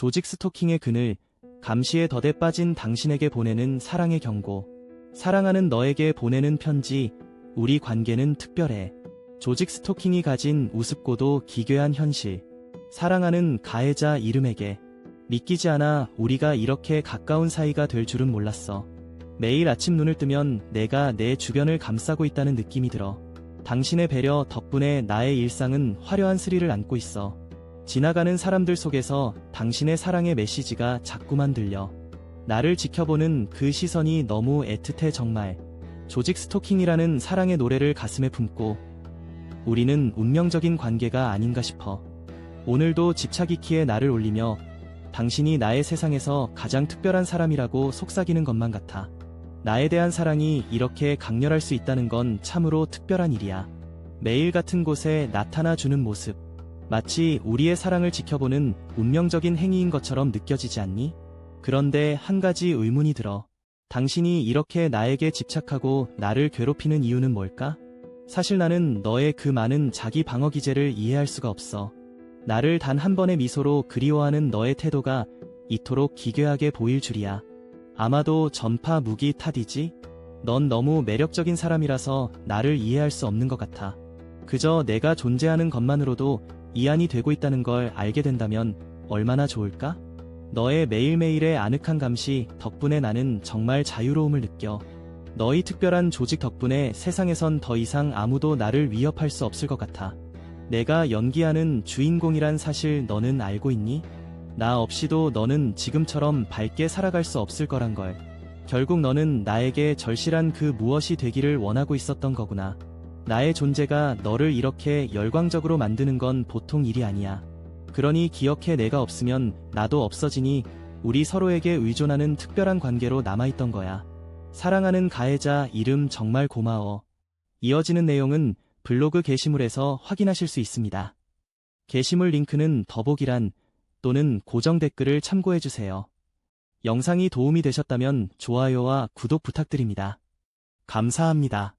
조직 스토킹의 그늘, 감시의 덫에 빠진 당신에게 보내는 사랑의 경고. 사랑하는 너에게 보내는 편지, 우리 관계는 특별해. 조직 스토킹이 가진 우습고도 기괴한 현실. 사랑하는 가해자 이름에게. 믿기지 않아 우리가 이렇게 가까운 사이가 될 줄은 몰랐어. 매일 아침 눈을 뜨면 내가 내 주변을 감싸고 있다는 느낌이 들어. 당신의 배려 덕분에 나의 일상은 화려한 스릴을 안고 있어. 지나가는 사람들 속에서 당신의 사랑의 메시지가 자꾸만 들려. 나를 지켜보는 그 시선이 너무 애틋해 정말. 조직 스토킹이라는 사랑의 노래를 가슴에 품고 우리는 운명적인 관계가 아닌가 싶어. 오늘도 집착이 키에 나를 올리며 당신이 나의 세상에서 가장 특별한 사람이라고 속삭이는 것만 같아. 나에 대한 사랑이 이렇게 강렬할 수 있다는 건 참으로 특별한 일이야. 매일 같은 곳에 나타나 주는 모습. 마치 우리의 사랑을 지켜보는 운명적인 행위인 것처럼 느껴지지 않니? 그런데 한 가지 의문이 들어. 당신이 이렇게 나에게 집착하고 나를 괴롭히는 이유는 뭘까? 사실 나는 너의 그 많은 자기 방어 기제를 이해할 수가 없어. 나를 단 한 번의 미소로 그리워하는 너의 태도가 이토록 기괴하게 보일 줄이야. 아마도 전파 무기 탓이지? 넌 너무 매력적인 사람이라서 나를 이해할 수 없는 것 같아. 그저 내가 존재하는 것만으로도 이안이 되고 있다는 걸 알게 된다면 얼마나 좋을까? 너의 매일매일의 아늑한 감시 덕분에 나는 정말 자유로움을 느껴. 너희 특별한 조직 덕분에 세상에선 더 이상 아무도 나를 위협할 수 없을 것 같아. 내가 연기하는 주인공이란 사실 너는 알고 있니? 나 없이도 너는 지금처럼 밝게 살아갈 수 없을 거란 걸. 결국 너는 나에게 절실한 그 무엇이 되기를 원하고 있었던 거구나. 나의 존재가 너를 이렇게 열광적으로 만드는 건 보통 일이 아니야. 그러니 기억해 내가 없으면 나도 없어지니 우리 서로에게 의존하는 특별한 관계로 남아있던 거야. 사랑하는 가해자 이름 정말 고마워. 이어지는 내용은 블로그 게시물에서 확인하실 수 있습니다. 게시물 링크는 더보기란 또는 고정 댓글을 참고해주세요. 영상이 도움이 되셨다면 좋아요와 구독 부탁드립니다. 감사합니다.